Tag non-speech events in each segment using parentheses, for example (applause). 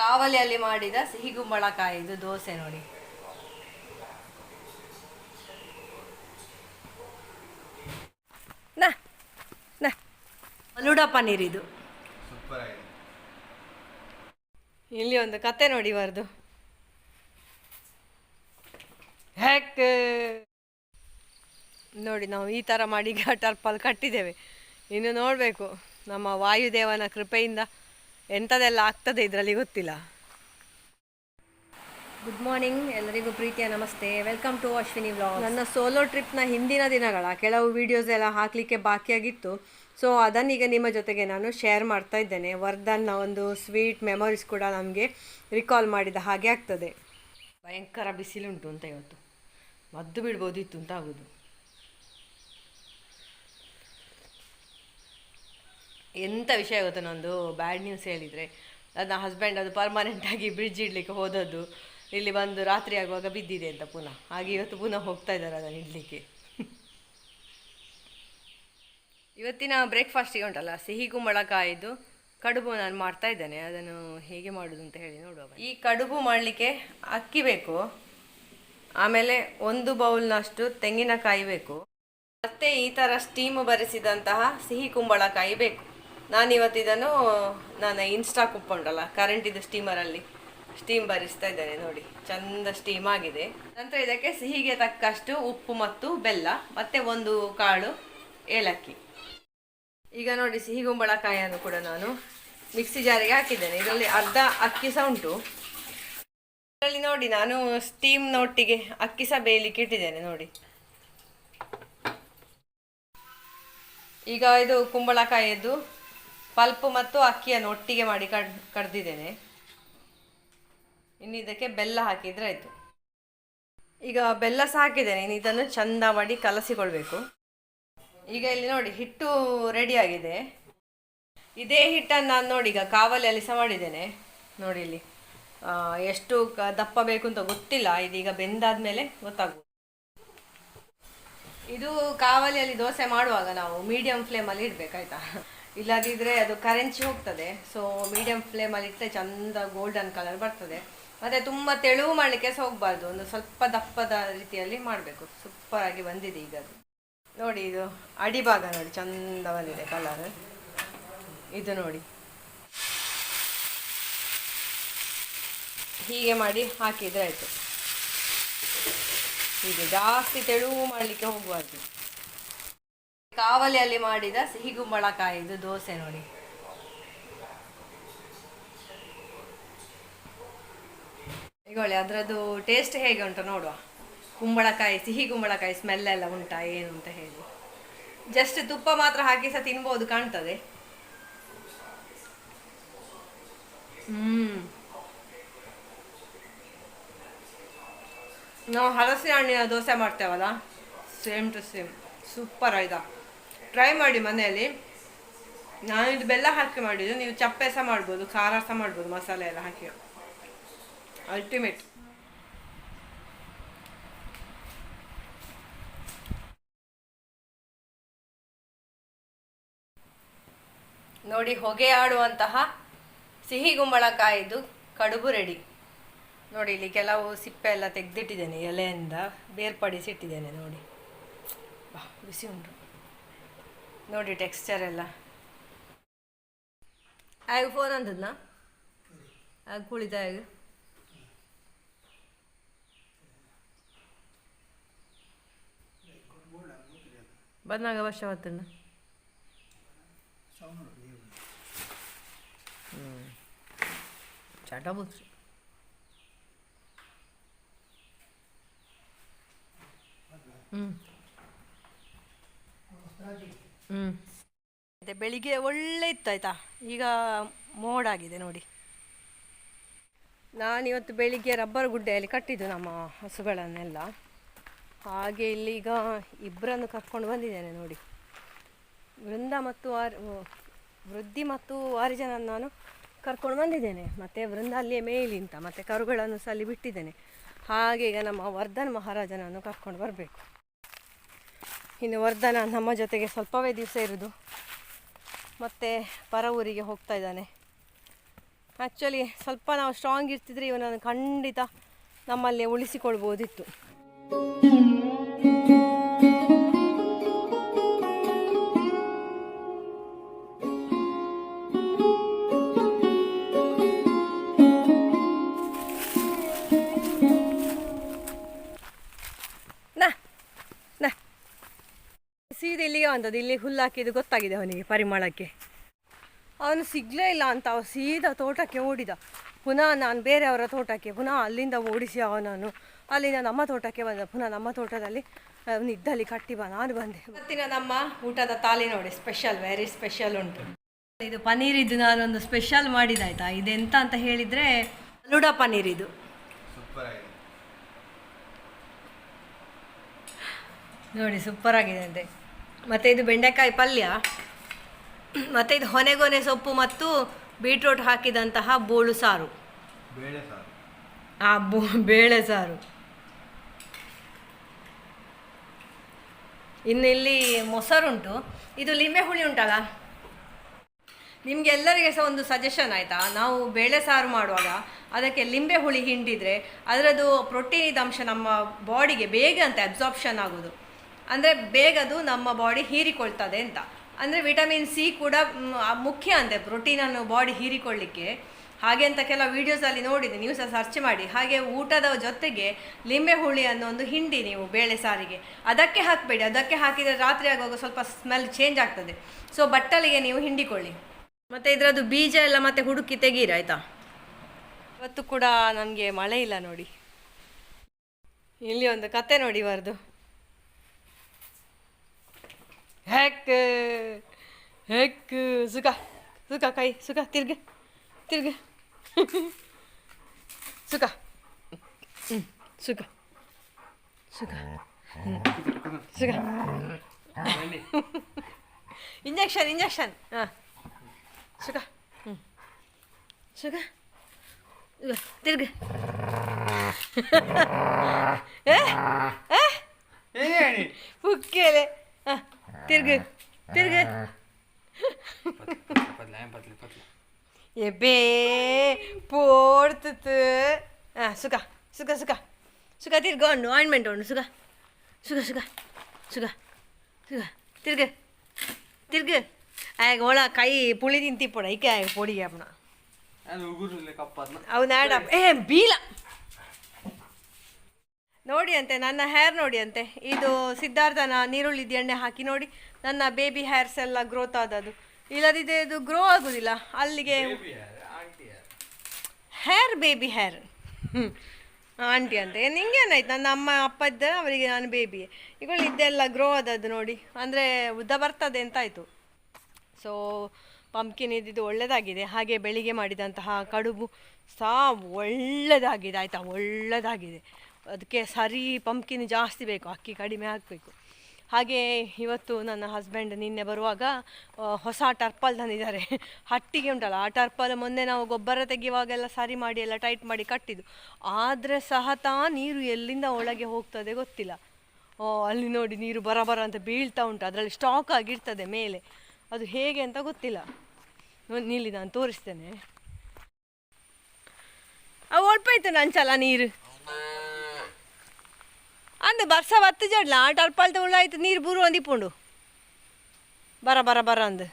ಕಾವಲಿಯಲ್ಲಿ ಮಾಡಿದ ಸಿಹಿ ಗುಂಬಳಕಾಯಿ, ಇದು ದೋಸೆ ನೋಡಿ. ಫಲೂಡ ಪನ್ನೀರ್ ಇದು. ಇಲ್ಲಿ ಒಂದು ಕತೆ ನೋಡಿ ಬರ್ದು ಹ್ಯಾಕ್ ನೋಡಿ ನಾವು ಈ ಥರ ಮಾಡಿ ಟರ್ಪಲ್ ಕಟ್ಟಿದ್ದೇವೆ. ಇನ್ನು ನೋಡಬೇಕು ನಮ್ಮ ವಾಯುದೇವನ ಕೃಪೆಯಿಂದ. ಎಂಥದೆಲ್ಲ ಆಗ್ತದೆ ಇದರಲ್ಲಿ ಗೊತ್ತಿಲ್ಲ. ಗುಡ್ ಮಾರ್ನಿಂಗ್ ಎಲ್ಲರಿಗೂ ಪ್ರೀತಿಯ ನಮಸ್ತೆ. ವೆಲ್ಕಮ್ ಟು ಅಶ್ವಿನಿ ವ್ಲಾಗ್ ನನ್ನ ಸೋಲೋ ಟ್ರಿಪ್ನ ಹಿಂದಿನ ದಿನಗಳ ಕೆಲವು ವಿಡಿಯೋಸ್ ಎಲ್ಲ ಹಾಕಲಿಕ್ಕೆ ಬಾಕಿಯಾಗಿತ್ತು. ಸೊ ಅದನ್ನೀಗ ನಿಮ್ಮ ಜೊತೆಗೆ ನಾನು ಶೇರ್ ಮಾಡ್ತಾ ಇದ್ದೇನೆ. ವರ್ಧನ್ನ ಒಂದು ಸ್ವೀಟ್ ಮೆಮೊರೀಸ್ ಕೂಡ ನಮಗೆ ರಿಕಾಲ್ ಮಾಡಿದ ಹಾಗೆ ಆಗ್ತದೆ. ಭಯಂಕರ ಬಿಸಿಲುಂಟು ಅಂತ ಇವತ್ತು. ಮದ್ದು ಬಿಡ್ಬೋದಿತ್ತು ಅಂತ ಆಗೋದು. ಎಂಥ ವಿಷಯ ಗೊತ್ತಾ? ನಂದು ಬ್ಯಾಡ್ ನ್ಯೂಸ್ ಹೇಳಿದರೆ, ನನ್ನ ಹಸ್ಬೆಂಡ್ ಅದು ಪರ್ಮನೆಂಟಾಗಿ ಬ್ರಿಡ್ಜ್ ಇಡಲಿಕ್ಕೆ ಹೋದದ್ದು. ಇಲ್ಲಿ ಬಂದು ರಾತ್ರಿ ಆಗುವಾಗ ಬಿದ್ದಿದೆ ಅಂತ ಪುನಃ. ಹಾಗೆ ಇವತ್ತು ಪುನಃ ಹೋಗ್ತಾ ಇದ್ದಾರೆ ಅದನ್ನು ಇಡಲಿಕ್ಕೆ. ಇವತ್ತಿನ ಬ್ರೇಕ್ಫಾಸ್ಟಿಗೆ ಉಂಟಲ್ಲ, ಸಿಹಿ ಕುಂಬಳಕಾಯಿದು ಕಡುಬು ನಾನು ಮಾಡ್ತಾ ಇದ್ದೇನೆ. ಅದನ್ನು ಹೇಗೆ ಮಾಡೋದು ಅಂತ ಹೇಳಿ ನೋಡುವಾಗ ಈ ಕಡುಬು ಮಾಡಲಿಕ್ಕೆ ಅಕ್ಕಿ ಬೇಕು. ಆಮೇಲೆ ಒಂದು ಬೌಲ್ನಷ್ಟು ತೆಂಗಿನಕಾಯಿ ಬೇಕು. ಮತ್ತೆ ಈ ಥರ ಸ್ಟೀಮ್ ಬರೆಸಿದಂತಹ ಸಿಹಿ ಕುಂಬಳಕಾಯಿ ಬೇಕು. ನಾನು ಇವತ್ತಿದನು ನಾನು ಇನ್ಸ್ಟಾ ಉಂಟಲ್ಲ ಕರೆಂಟ್ ಇದು ಸ್ಟೀಮರಲ್ಲಿ ಸ್ಟೀಮ್ ಬರಿಸ್ತಾ ಇದ್ದೇನೆ ನೋಡಿ, ಚಂದ ಸ್ಟೀಮ್ ಆಗಿದೆ. ನಂತರ ಇದಕ್ಕೆ ಸಿಹಿಗೆ ತಕ್ಕಷ್ಟು ಉಪ್ಪು ಮತ್ತು ಬೆಲ್ಲ, ಮತ್ತೆ ಒಂದು ಕಾಳು ಏಲಕ್ಕಿ. ಈಗ ನೋಡಿ ಸಿಹಿ ಕುಂಬಳಕಾಯಿಯನ್ನು ಕೂಡ ನಾನು ಮಿಕ್ಸಿ ಜಾರಿಗೆ ಹಾಕಿದ್ದೇನೆ. ಇದರಲ್ಲಿ ಅರ್ಧ ಅಕ್ಕಿ ಸಹ ಉಂಟು. ಇದರಲ್ಲಿ ನೋಡಿ ನಾನು ಸ್ಟೀಮ್ನೊಟ್ಟಿಗೆ ಅಕ್ಕಿ ಸಹ ಬೇಯಲಿಕ್ಕೆ ಇಟ್ಟಿದ್ದೇನೆ ನೋಡಿ. ಈಗ ಇದು ಕುಂಬಳಕಾಯಿಯದ್ದು ಪಲ್ಪು ಮತ್ತು ಅಕ್ಕಿಯನ್ನು ಒಟ್ಟಿಗೆ ಮಾಡಿ ಕಡ್, ಕಡ್ದಿದ್ದೇನೆ. ಇನ್ನು ಇದಕ್ಕೆ ಬೆಲ್ಲ ಹಾಕಿದರೆ ಆಯಿತು. ಈಗ ಬೆಲ್ಲ ಸಹ ಹಾಕಿದ್ದೇನೆ. ಇನ್ನು ಇದನ್ನು ಚಂದ ಮಾಡಿ ಕಲಸಿಕೊಳ್ಬೇಕು. ಈಗ ಇಲ್ಲಿ ನೋಡಿ, ಹಿಟ್ಟು ರೆಡಿಯಾಗಿದೆ ಇದೇ ಹಿಟ್ಟನ್ನು ನಾನು ನೋಡಿ, ಈಗ ಕಾವಲಿಯಲ್ಲಿ ಸಹ ಮಾಡಿದ್ದೇನೆ. ನೋಡಿ ಇಲ್ಲಿ ಎಷ್ಟು ದಪ್ಪ ಬೇಕು ಅಂತ ಗೊತ್ತಿಲ್ಲ. ಇದೀಗ ಬೆಂದಾದ್ಮೇಲೆ ಗೊತ್ತಾಗುತ್ತೆ ಇದು ಕಾವಲಿಯಲ್ಲಿ ದೋಸೆ ಮಾಡುವಾಗ ನಾವು ಮೀಡಿಯಂ ಫ್ಲೇಮಲ್ಲಿ ಇಡಬೇಕಾಯ್ತಾ ಇಲ್ಲದಿದ್ದರೆ ಅದು ಕರೆಂಚಿ ಹೋಗ್ತದೆ. ಸೊ ಮೀಡಿಯಂ ಫ್ಲೇಮಲ್ಲಿ ಇಟ್ಟರೆ ಚಂದ ಗೋಲ್ಡನ್ ಕಲರ್ ಬರ್ತದೆ. ಮತ್ತು ತುಂಬ ತೆಳುವು ಮಾಡಲಿಕ್ಕೆ ಸಹ ಹೋಗಬಾರ್ದು. ಒಂದು ಸ್ವಲ್ಪ ದಪ್ಪದ ರೀತಿಯಲ್ಲಿ ಮಾಡಬೇಕು. ಸೂಪರಾಗಿ ಬಂದಿದೆ ಈಗ ಅದು. ನೋಡಿ, ಇದು ಅಡಿಭಾಗ ನೋಡಿ, ಚಂದ ಬಂದಿದೆ ಕಲರ್ ಇದು ನೋಡಿ. ಹೀಗೆ ಮಾಡಿ ಹಾಕಿದರೆ ಆಯಿತು. ಹೀಗೆ ಜಾಸ್ತಿ ತೆಳುವು ಮಾಡಲಿಕ್ಕೆ ಹೋಗಬಾರ್ದು. ಕಾವಲಿಯಲ್ಲಿ ಮಾಡಿದ ಸಿಹಿ ಗುಂಬಳಕಾಯಿ, ಇದು ದೋಸೆ ನೋಡಿ. ಈಗೊಳ್ಳಿ ಅದರದ್ದು ಟೇಸ್ಟ್ ಹೇಗೆ ಉಂಟು ನೋಡುವ? ಕುಂಬಳಕಾಯಿ ಸಿಹಿ ಕುಂಬಳಕಾಯಿ ಸ್ಮೆಲ್ ಎಲ್ಲ ಉಂಟಾ, ಏನು ಅಂತ ಹೇಳಿ. ಜಸ್ಟ್ ತುಪ್ಪ ಮಾತ್ರ ಹಾಕಿ ಸಹ ತಿನ್ಬೋದು ಕಾಣ್ತದೆ. ಹ್ಮ್. ನಾವು ಹಲಸಿನ ಹಣ್ಣಿನ ದೋಸೆ ಮಾಡ್ತೇವಲ್ಲ? ಸೇಮ್ ಟು ಸೇಮ್ ಸೂಪರ್ ಆಯ್ತಾ ಟ್ರೈ ಮಾಡಿ ಮನೆಯಲ್ಲಿ. ನಾನು ಇದು ಬೆಲ್ಲ ಹಾಕಿ ಮಾಡಿದ್ದು. ನೀವು ಚಪ್ಪೆ ಸಹ ಮಾಡ್ಬೋದು, ಖಾರ ಸಹ ಮಾಡ್ಬೋದು, ಮಸಾಲೆ ಎಲ್ಲ ಹಾಕಿ. ಅಲ್ಟಿಮೇಟ್ ನೋಡಿ, ಹೊಗೆ ಆಡುವಂತಹ ಸಿಹಿ ಗುಂಬಳಕಾಯಿದು ಕಡುಬು ರೆಡಿ ನೋಡಿ, ಇಲ್ಲಿ ಕೆಲವು ಸಿಪ್ಪೆ ಎಲ್ಲ ತೆಗೆದಿಟ್ಟಿದ್ದೇನೆ, ಎಲೆಯಿಂದ ಬೇರ್ಪಡಿಸಿಟ್ಟಿದ್ದೇನೆ, ನೋಡಿ. ಬಿಸಿ ಉಂಟು. ನೋಡಿ ಟೆಕ್ಸ್ಚರ್ ಎಲ್ಲ. ಆಗ ಫೋನ್ ಅಂದದ್ನಾ ಆಗ ಕುಳಿತ ಆಗ ಬಂದಾಗ ವರ್ಷ ಬರ್ತಣ್ಣ ಹ್ಞೂ ಚಟ ಬುತ್ರಿ ಹ್ಞೂ ಅದೇ ಬೆಳಿಗ್ಗೆ ಒಳ್ಳೆ ಇತ್ತು ಆಯ್ತಾ? ಈಗ ಮೋಡಾಗಿದೆ ನೋಡಿ. ನಾನಿವತ್ತು ಬೆಳಿಗ್ಗೆ ರಬ್ಬರ್ ಗುಡ್ಡೆಯಲ್ಲಿ ಕಟ್ಟಿದ್ದು ನಮ್ಮ ಹಸುಗಳನ್ನೆಲ್ಲ. ಹಾಗೆ ಇಲ್ಲಿ ಈಗ ಇಬ್ಬರನ್ನು ಕರ್ಕೊಂಡು ಬಂದಿದ್ದೇನೆ ನೋಡಿ. ವೃಂದ ಮತ್ತು ಆರ್ ವೃದ್ಧಿ ಮತ್ತು ಆರಿಜನ ನಾನು ಕರ್ಕೊಂಡು ಬಂದಿದ್ದೇನೆ. ಮತ್ತು ವೃಂದ ಅಲ್ಲಿಯೇ ಮೇಲಿ ಅಂತ ಮತ್ತು ಕರುಗಳನ್ನು ಸಹ ಅಲ್ಲಿ ಬಿಟ್ಟಿದ್ದೇನೆ. ಹಾಗೆ ಈಗ ನಮ್ಮ ವರ್ಧನ್ ಮಹಾರಾಜನನ್ನು ಕರ್ಕೊಂಡು ಬರಬೇಕು. ಇನ್ನು ವರ್ಧನ ನಮ್ಮ ಜೊತೆಗೆ ಸ್ವಲ್ಪವೇ ದಿವಸ ಇರೋದು. ಮತ್ತು ಪರ ಊರಿಗೆ ಹೋಗ್ತಾ ಇದ್ದಾನೆ. ಆ್ಯಕ್ಚುಲಿ ಸ್ವಲ್ಪ ನಾವು ಸ್ಟ್ರಾಂಗ್ ಇರ್ತಿದ್ರೆ ಇವನನ್ನು ಖಂಡಿತ ನಮ್ಮಲ್ಲಿ ಉಳಿಸಿಕೊಳ್ಬೋದಿತ್ತು. ಬಂದದ್ದು ಇಲ್ಲಿ ಹುಲ್ಲು ಹಾಕಿದ್ದು ಗೊತ್ತಾಗಿದೆ ಅವನಿಗೆ ಪರಿಮಳಕ್ಕೆ. ಅವನು ಸಿಗಲೇ ಇಲ್ಲ ಅಂತ ಅವ ಸೀದಾ ತೋಟಕ್ಕೆ ಓಡಿದ. ಪುನಃ ನಾನು ಬೇರೆಯವರ ತೋಟಕ್ಕೆ ಪುನಃ ಅಲ್ಲಿಂದ ಓಡಿಸಿ ಅವನನ್ನು. ಅಲ್ಲಿಂದ ನಮ್ಮ ತೋಟಕ್ಕೆ ಬಂದ ಪುನಃ ನಮ್ಮ ತೋಟದಲ್ಲಿ ಅವನು ಇದ್ದಲ್ಲಿ ಕಟ್ಟಿ ಬಾ ನಾನು ಬಂದೆ. ಇವತ್ತಿನ ನಮ್ಮ ಊಟದ ತಾಲಿ ನೋಡಿ ಸ್ಪೆಷಲ್ ವೆರಿ ಸ್ಪೆಷಲ್ ಉಂಟು. ಇದು ಪನ್ನೀರ್ ಇದು ನಾನೊಂದು ಸ್ಪೆಷಲ್ ಮಾಡಿದಾಯ್ತಾ ಇದೆಂತ ಅಂತ ಹೇಳಿದರೆ ಲುಡ ಪನ್ನೀರ್ ಇದು ನೋಡಿ ಸೂಪರ್ ಆಗಿದೆ ಅಂತೆ. ಮತ್ತು ಇದು ಬೆಂಡೆಕಾಯಿ ಪಲ್ಯ. ಮತ್ತು ಇದು ಹೊನೆಗೊನೆ ಸೊಪ್ಪು ಮತ್ತು ಬೀಟ್ರೋಟ್ ಹಾಕಿದಂತಹ ಬೋಳು ಸಾರು. ಆ ಬೋ ಬೇಳೆ ಸಾರು. ಇನ್ನು ಇಲ್ಲಿ ಮೊಸರುಂಟು. ಇದು ಲಿಂಬೆ ಹುಳಿ ಉಂಟಲ್ಲ? ನಿಮಗೆ ಎಲ್ಲರಿಗೆ ಸಹ ಒಂದು ಸಜೆಷನ್ ಆಯಿತಾ? ನಾವು ಬೇಳೆ ಸಾರು ಮಾಡುವಾಗ ಅದಕ್ಕೆ ಲಿಂಬೆ ಹುಳಿ ಹಿಂಡಿದರೆ ಅದರದ್ದು ಪ್ರೋಟೀನ್ ಅಂಶ ನಮ್ಮ ಬಾಡಿಗೆ ಬೇಗ ಅಂತ ಅಬ್ಸಾರ್ಪ್ಷನ್ ಆಗೋದು. ಅಂದರೆ ಬೇಗ ಅದು ನಮ್ಮ ಬಾಡಿ ಹೀರಿಕೊಳ್ತದೆ ಅಂತ. ಅಂದರೆ ವಿಟಮಿನ್ ಸಿ ಕೂಡ ಮುಖ್ಯ ಅಂತೆ ಪ್ರೋಟೀನನ್ನು ಬಾಡಿ ಹೀರಿಕೊಳ್ಳಿಕ್ಕೆ. ಹಾಗೆ ಅಂತ ಕೆಲವು ವಿಡಿಯೋಸಲ್ಲಿ ನೋಡಿದೆ, ನೀವು ಸಹ ಸರ್ಚ್ ಮಾಡಿ. ಹಾಗೆ ಊಟದ ಜೊತೆಗೆ ಲಿಂಬೆ ಹುಳಿ ಅನ್ನೋ ಒಂದು ಹಿಂಡಿ ನೀವು ಬೇಳೆ ಸಾರಿಗೆ. ಅದಕ್ಕೆ ಹಾಕಬೇಡಿ. ಅದಕ್ಕೆ ಹಾಕಿದರೆ ರಾತ್ರಿ ಆಗುವಾಗ ಸ್ವಲ್ಪ ಸ್ಮೆಲ್ ಚೇಂಜ್ ಆಗ್ತದೆ. ಸೊ ಬಟ್ಟಲಿಗೆ ನೀವು ಹಿಂಡಿಕೊಳ್ಳಿ. ಮತ್ತು ಇದರದ್ದು ಬೀಜ ಎಲ್ಲ ಮತ್ತೆ ಹುಡುಕಿ ತೆಗೀರಿ, ಆಯಿತಾ? ಇವತ್ತು ಕೂಡ ನನಗೆ ಮಳೆ ಇಲ್ಲ ನೋಡಿ. ಇಲ್ಲಿ ಒಂದು ಕತೆ ನೋಡಿ ಇವರದು هك هك زكا زكا كاي زكا تلقى تلقى زكا زكا زكا زكا انجكشن انجكشن اه زكا زكا تلقى ايه ايه ايه يعني فكله తిరుగు తిరుగు ఎబ్బే పోడుతుంది సుఖ సుఖ సుఖ సుఖ తిరుగు ఉండు ఆయింట్మెంట్ ఉండు సుఖ சுக சுக சுக சுக திருக்கு திருக்கு ஆக ஓலா கை புளிதின் திப்போட ஐக்க பொடி அப்படின்னா అవునాడా ఏ బీలా ನೋಡಿ ಅಂತೆ ನನ್ನ ಹೇರ್ ನೋಡಿ ಅಂತೆ ಇದು ಸಿದ್ಧಾರ್ಥನ ನೀರುಳ್ಳಿದ ಎಣ್ಣೆ ಹಾಕಿ ನೋಡಿ. ನನ್ನ ಬೇಬಿ ಹೇರ್ಸ್ ಎಲ್ಲ ಗ್ರೋತ್ ಆದದ್ದು. ಇಲ್ಲದಿದ್ದರೆ ಇದು ಗ್ರೋ ಆಗೋದಿಲ್ಲ. ಅಲ್ಲಿಗೆ ಹೇರ್ ಬೇಬಿ ಹೇರ್ ಆಂಟಿ ಅಂತೆ. ನಿಂಗೇನಾಯ್ತು ನನ್ನ ಅಮ್ಮ ಅಪ್ಪ ಇದ್ದ ಅವರಿಗೆ ನಾನು ಬೇಬಿ ಈಗ ಇದೆಲ್ಲ ಗ್ರೋ ಆದದ್ದು ನೋಡಿ. ಅಂದರೆ ಉದ್ದ ಬರ್ತದೆ ಅಂತಾಯಿತು ಸೊ ಪಂಪ್ಕಿನ್ ಇದ್ದಿದ್ದು ಒಳ್ಳೆಯದಾಗಿದೆ ಹಾಗೆ ಬೆಳಿಗ್ಗೆ ಮಾಡಿದಂತಹ ಕಡುಬು ಸಹ ಒಳ್ಳೆಯದಾಗಿದೆ ಆಯಿತಾ? ಒಳ್ಳೆಯದಾಗಿದೆ ಅದಕ್ಕೆ ಸರಿ ಪಂಪ್ಕಿನ್ ಜಾಸ್ತಿ ಬೇಕು, ಅಕ್ಕಿ ಕಡಿಮೆ ಹಾಕಬೇಕು. ಹಾಗೆ ಇವತ್ತು ನನ್ನ ಹಸ್ಬೆಂಡ್ ನಿನ್ನೆ ಬರುವಾಗ ಹೊಸ ಟರ್ಪಲ್ ತಂದಿದ್ದಾರೆ. (laughs) ಹಟ್ಟಿಗೆ ಉಂಟಲ್ಲ, ಆ ಟರ್ಪಲ್ ಮೊನ್ನೆ ನಾವು ಗೊಬ್ಬರ ತೆಗೆಯುವಾಗೆಲ್ಲ ಸರಿ ಮಾಡಿ, ಎಲ್ಲ ಟೈಟ್ ಮಾಡಿ ಕಟ್ಟಿದ್ದು. ಆದರೆ ಸಹ ತಾ ನೀರು ಎಲ್ಲಿಂದ ಒಳಗೆ ಹೋಗ್ತದೆ ಗೊತ್ತಿಲ್ಲ. ಓ, ಅಲ್ಲಿ ನೋಡಿ ನೀರು ಬರಬರ ಅಂತ ಬೀಳ್ತಾ ಉಂಟು, ಅದರಲ್ಲಿ ಸ್ಟಾಕ್ ಆಗಿರ್ತದೆ ಮೇಲೆ. ಅದು ಹೇಗೆ ಅಂತ ಗೊತ್ತಿಲ್ಲ. ನೀಲಿ ನಾನು ತೋರಿಸ್ತೇನೆ. ಅವು ಒಳ್ಪಾಯ್ತು ನಂಚಲ ನೀರು. ಅಂದು ಬರ್ಸ ಬತ್ತು ಜಡ್ಲ. ಆ ಟರ್ಪಲ್ತ ಉಳ್ಳಾಯ್ತು ನೀರು ಬೂರು ಒಂದಿಪ್ಪುಂಡು ಬರ ಬರ ಬರ ಅಂದು.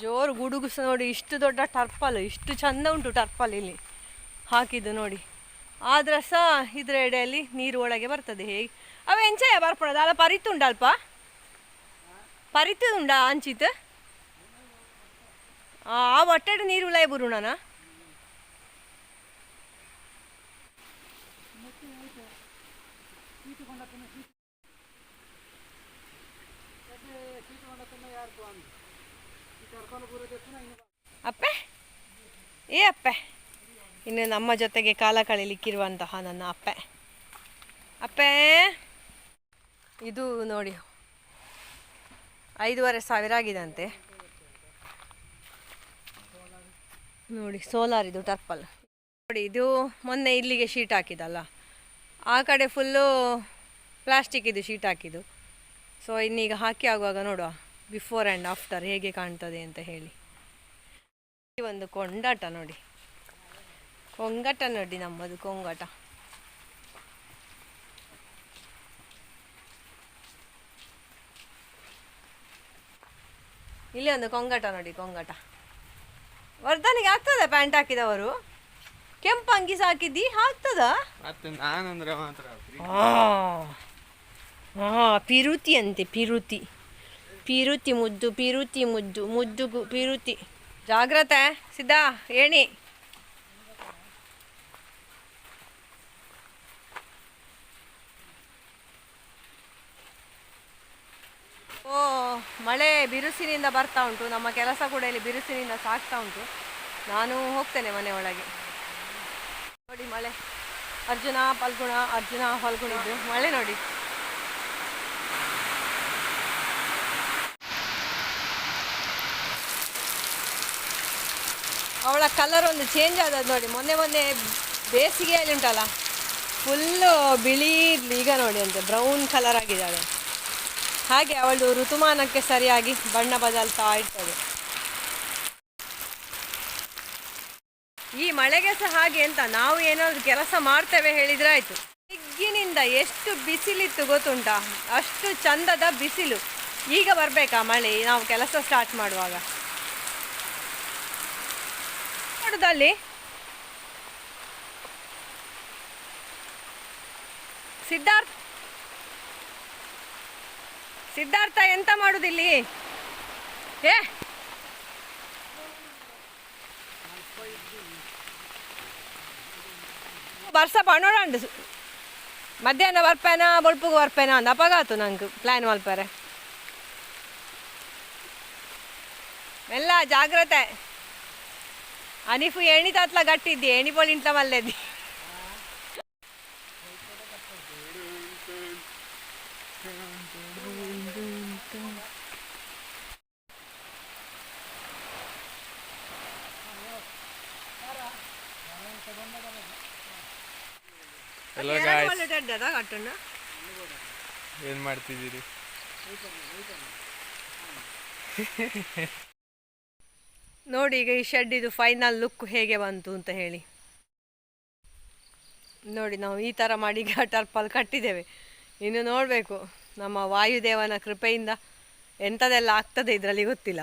ಜೋರು ಗುಡುಗುಸ ನೋಡಿ. ಇಷ್ಟು ದೊಡ್ಡ ಟರ್ಪಲ್. ಇಷ್ಟು ಚಂದ ಉಂಟು ಟರ್ಪಲ್ ಇಲ್ಲಿ. ಹಾಕಿದ್ದು ನೋಡಿ. ಆದ್ರೆ ಸಹ ಇದ್ರ ಎಡೆಯಲ್ಲಿ ನೀರು ಒಳಗೆ ಬರ್ತದೆ ಹೇಗೆ? ಅವ ಎಂಚಯ ಬರ್ಪಡೋದು. ಅಲ್ಲ ಪರಿತುಂಡಲ್ಪ ಪರಿತು ಉಂಡ ಅಂಚಿತ್? ಆ ಒಟ್ಟೆಡು ನೀರು ಉಳಾಯ ಬುರುಣನ ಅಪ್ಪೆ? ಏ ಅಪ್ಪೆ? ಇನ್ನು ನಮ್ಮ ಜೊತೆಗೆ ಕಾಲ ಕಳೀಲಿಕ್ಕಿರುವಂತಹ ನನ್ನ ಅಪ್ಪೆ. ಅಪ್ಪೆ? ಇದು ನೋಡಿ. ಐದೂವರೆ ಸಾವಿರ ಆಗಿದಂತೆ. ನೋಡಿ, ಸೋಲಾರ್ ಇದು ಟರ್ಪಲ್. ನೋಡಿ, ಇದು ಮೊನ್ನೆ ಇಲ್ಲಿಗೆ ಶೀಟ್ ಹಾಕಿದಲ್ಲ ಆ ಕಡೆ ಫುಲ್ಲು ಪ್ಲಾಸ್ಟಿಕ್ ಇದು ಶೀಟ್ ಹಾಕಿದ್ದು. ಸೊ ಇನ್ನೀಗ ಹಾಕಿ ಆಗುವಾಗ ನೋಡುವ ಬಿಫೋರ್ ಆ್ಯಂಡ್ ಆಫ್ಟರ್ ಹೇಗೆ ಕಾಣ್ತದೆ ಅಂತ ಹೇಳಿ. ಈ ಒಂದು ಕೊಂಡಾಟ ನೋಡಿ. ಕೊಂಗಟ ನೋಡಿ ನಮ್ಮದು ಕೊಂಗಟ. ಇಲ್ಲಿ ಒಂದು ಕೊಂಗಟ ನೋಡಿ, ಕೊಂಗಟ. ವರ್ಧನಿಗೆ ಆಗ್ತದೆ ಪ್ಯಾಂಟ್ ಹಾಕಿದವರು? ಕೆಂಪು ಅಂಗಿ ಸಾಕಿದ್ದಿ? ಆಗ್ತದ? ಮತ್ತೆ ನಾನಂದ್ರೆ ಮಾತ್ರ ಹಾ ಪಿರುತಿ ಅಂತೆ ಪಿರುತಿ. ಪಿರುತಿ ಮುದ್ದು ಪಿರುತಿ ಮುದ್ದು ಮುದ್ದು ಪಿರುತಿ. ಜಾಗ್ರತೆ ಸಿದ್ಧ ಏಣಿ. ಓ ಮಳೆ ಬಿರುಸಿನಿಂದ ಬರ್ತಾ ಉಂಟು. ನಮ್ಮ ಕೆಲಸ ಕೂಡ ಇಲ್ಲಿ ಬಿರುಸಿನಿಂದ ಸಾಕ್ತಾ ಉಂಟು. ನಾನು ಹೋಗ್ತೇನೆ ಮನೆ ಒಳಗೆ. ನೋಡಿ ಮಳೆ. ಅರ್ಜುನ, ಪಲ್ಗುಣ, ಅರ್ಜುನ ಫಲ್ಗುಣ ಇದು ಮಳೆ ನೋಡಿ. ಅವಳ ಕಲರ್ ಒಂದು ಚೇಂಜ್ ಆದದ್ದು ನೋಡಿ. ಮೊನ್ನೆ ಮೊನ್ನೆ ಬೇಸಿಗೆಯಲ್ಲಿ ಉಂಟಲ್ಲ ಫುಲ್ಲು ಬಿಳಿ ಈಗ ನೋಡಿ ಅಂತೆ ಬ್ರೌನ್ ಕಲರ್ ಆಗಿದ್ದಾಳೆ. ಹಾಗೆ ಅವಳು ಋತುಮಾನಕ್ಕೆ ಸರಿಯಾಗಿ ಬಣ್ಣ ಬದಲ್ತಾ ಇರ್ತದೆ. ಈ ಮಳೆಗೆ ಸಹ ಹಾಗೆ ಅಂತ ನಾವು ಏನಾದ್ರು ಕೆಲಸ ಮಾಡ್ತೇವೆ ಹೇಳಿದ್ರೆ ಆಯ್ತು. ಬೆಗ್ಗಿನಿಂದ ಎಷ್ಟು ಬಿಸಿಲಿತ್ತು ಗೊತ್ತುಂಟಾ? ಅಷ್ಟು ಚಂದದ ಬಿಸಿಲು. ಈಗ ಬರ್ಬೇಕಾ ಮಳೆ? ನಾವು ಕೆಲಸ ಸ್ಟಾರ್ಟ್ ಮಾಡುವಾಗ. ನೋಡುದಲ್ಲಿ ಸಿದ್ಧಾರ್ಥ. ಸಿದ್ಧಾರ್ಥ ಎಂತ ಮಾಡುದಿಲ್ಲಿ? ಏ! ಬರ್ಸ ಪಣೋಡಂಡು ಮಧ್ಯಾಹ್ನ ಬರ್ಪೇನ ಬೊಳ್ಪುಗು ಬರ್ಪೇನ ಅಂದ ಅಪಗಾತು ನಂಗೆ ಪ್ಲ್ಯಾನ್ ಮಲ್ಪರೆ ಎಲ್ಲ ಜಾಗ್ರತೆ ಅನಿಫು ಎಣಿತಾತ್ಲ ಗಟ್ಟಿದ್ದಿ ಎಣಿ ಪೊಳಿಂಟ್ಲ ಮಲ್ಲೆದ್ದಿ ಒಳ್ಳೆ ಏನು ಮಾಡ್ತಿದ್ದೀರಿ? ನೋಡಿ ಈಗ ಈ ಶೆಡ್ ಇದು ಫೈನಲ್ ಲುಕ್ ಹೇಗೆ ಬಂತು ಅಂತ ಹೇಳಿ. ನೋಡಿ ನಾವು ಈ ಥರ ಮಾಡಿ ಈಗ ಟರ್ಪಲ್ ಕಟ್ಟಿದ್ದೇವೆ. ಇನ್ನು ನೋಡಬೇಕು ನಮ್ಮ ವಾಯುದೇವನ ಕೃಪೆಯಿಂದ ಎಂಥದೆಲ್ಲ ಆಗ್ತದೆ ಇದರಲ್ಲಿ ಗೊತ್ತಿಲ್ಲ.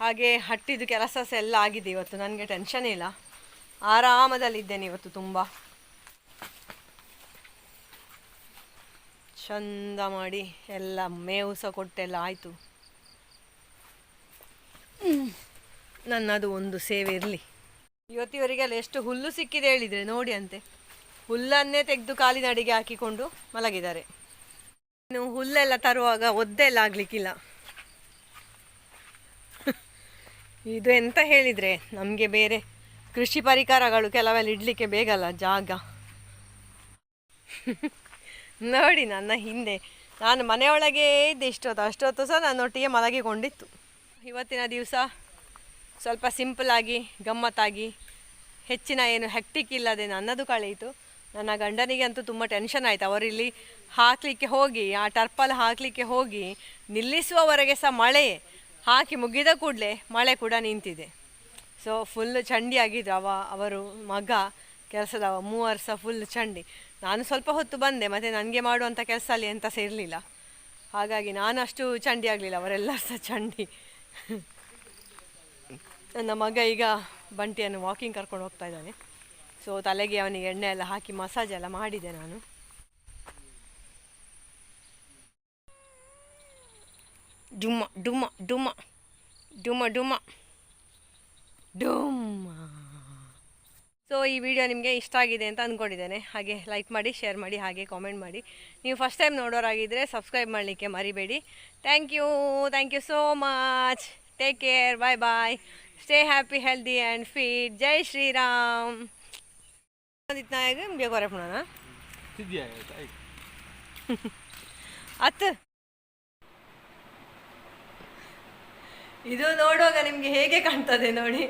ಹಾಗೆ ಹಟ್ಟಿದ್ದು ಕೆಲಸ ಸಹ ಎಲ್ಲ ಆಗಿದೆ ಇವತ್ತು ನನಗೆ ಟೆನ್ಷನ್ ಇಲ್ಲ. ಆರಾಮದಲ್ಲಿದ್ದೇನೆ ಇವತ್ತು ತುಂಬ. ಚಂದ ಮಾಡಿ ಎಲ್ಲ ಮೇವು ಸಹ ಕೊಟ್ಟೆಲ್ಲ ಆಯಿತು. ನನ್ನದು ಒಂದು ಸೇವೆ ಇರಲಿ. ಇವತ್ತಿವರಿಗೆಲ್ಲ ಎಷ್ಟು ಹುಲ್ಲು ಸಿಕ್ಕಿದೆ ಹೇಳಿದರೆ ನೋಡಿ ಅಂತೆ. ಹುಲ್ಲನ್ನೇ ತೆಗೆದು ಕಾಲಿನಡಿಗೆ ಹಾಕಿಕೊಂಡು ಮಲಗಿದ್ದಾರೆ. ಇನ್ನು ಹುಲ್ಲೆಲ್ಲ ತರುವಾಗ ಒದ್ದೆಲ್ಲ ಆಗಲಿಕ್ಕಿಲ್ಲ. (laughs) ಇದು ಎಂತ ಹೇಳಿದರೆ ನಮಗೆ ಬೇರೆ ಕೃಷಿ ಪರಿಕರಗಳು ಕೆಲವೆಲ್ಲ ಇಡಲಿಕ್ಕೆ ಬೇಗಲ್ಲ, ಜಾಗ. (laughs) ನೋಡಿ ನನ್ನ ಹಿಂದೆ. ನಾನು ಮನೆಯೊಳಗೆ ಇದ್ದೆ ಇಷ್ಟೊತ್ತು. ಅಷ್ಟೊತ್ತು ಸಹ ನನ್ನೊಟ್ಟಿಗೆ ಮಲಗಿಕೊಂಡಿತ್ತು. ಇವತ್ತಿನ ದಿವಸ ಸ್ವಲ್ಪ ಸಿಂಪಲಾಗಿ ಗಮ್ಮತ್ತಾಗಿ, ಹೆಚ್ಚಿನ ಏನು ಹೆಕ್ಟಿಕ್ ಇಲ್ಲದೆ ನನ್ನದು ಕಳೆಯಿತು. ನನ್ನ ಗಂಡನಿಗೆ ಅಂತೂ ತುಂಬ ಟೆನ್ಷನ್ ಆಯಿತು. ಅವರಿಲ್ಲಿ ಹಾಕಲಿಕ್ಕೆ ಹೋಗಿ, ಆ ಟರ್ಪಲ್ ಹಾಕಲಿಕ್ಕೆ ಹೋಗಿ, ನಿಲ್ಲಿಸುವವರೆಗೆ ಸಹ ಮಳೆ ಹಾಕಿ ಮುಗಿದ ಕೂಡಲೇ ಮಳೆ ಕೂಡ ನಿಂತಿದೆ. ಸೊ ಫುಲ್ ಚಂಡಿ ಆಗಿದ್ರು ಅವ, ಅವರು ಮಗ, ಕೆಲಸದವ, ಮೂವರು ಸಹ ಫುಲ್ ಚಂಡಿ. ನಾನು ಸ್ವಲ್ಪ ಹೊತ್ತು ಬಂದೆ, ಮತ್ತು ನನಗೆ ಮಾಡುವಂಥ ಕೆಲಸ ಅಲ್ಲಿ ಎಂತ ಸಹ ಇರಲಿಲ್ಲ. ಹಾಗಾಗಿ ನಾನು ಅಷ್ಟು ಚಂಡಿ ಆಗಲಿಲ್ಲ, ಅವರೆಲ್ಲರೂ ಸಹ ಚಂಡಿ. ನನ್ನ ಮಗ ಈಗ ಬಂಟಿಯನ್ನು ವಾಕಿಂಗ್ ಕರ್ಕೊಂಡು ಹೋಗ್ತಾ ಇದ್ದಾನೆ. ಸೊ ತಲೆಗೆ ಅವನಿಗೆ ಎಣ್ಣೆ ಎಲ್ಲ ಹಾಕಿ ಮಸಾಜ್ ಎಲ್ಲ ಮಾಡಿದೆ ನಾನು. ಡುಮ್ಮ ಡುಮ್ಮ ಡುಮ್ಮ ಡುಮ್ಮ ಡುಮ್ಮ. ಡುಮ್ಮ. ಸೊ ಈ ವಿಡಿಯೋ ನಿಮಗೆ ಇಷ್ಟ ಆಗಿದೆ ಅಂತ ಅಂದ್ಕೊಂಡಿದ್ದೇನೆ ಹಾಗೆ ಲೈಕ್ ಮಾಡಿ ಶೇರ್ ಮಾಡಿ ಹಾಗೆ ಕಾಮೆಂಟ್ ಮಾಡಿ. ನೀವು ಫಸ್ಟ್ ಟೈಮ್ ನೋಡೋರಾಗಿದ್ದರೆ ಸಬ್ಸ್ಕ್ರೈಬ್ ಮಾಡಲಿಕ್ಕೆ ಮರಿಬೇಡಿ. Thank you thank you so much take care bye bye stay happy healthy and fit ಜೈ ಶ್ರೀರಾಮ್ ಅತ್ ಇದು ನೋಡುವಾಗ ನಿಮಗೆ ಹೇಗೆ ಕಾಣ್ತದೆ ನೋಡಿ.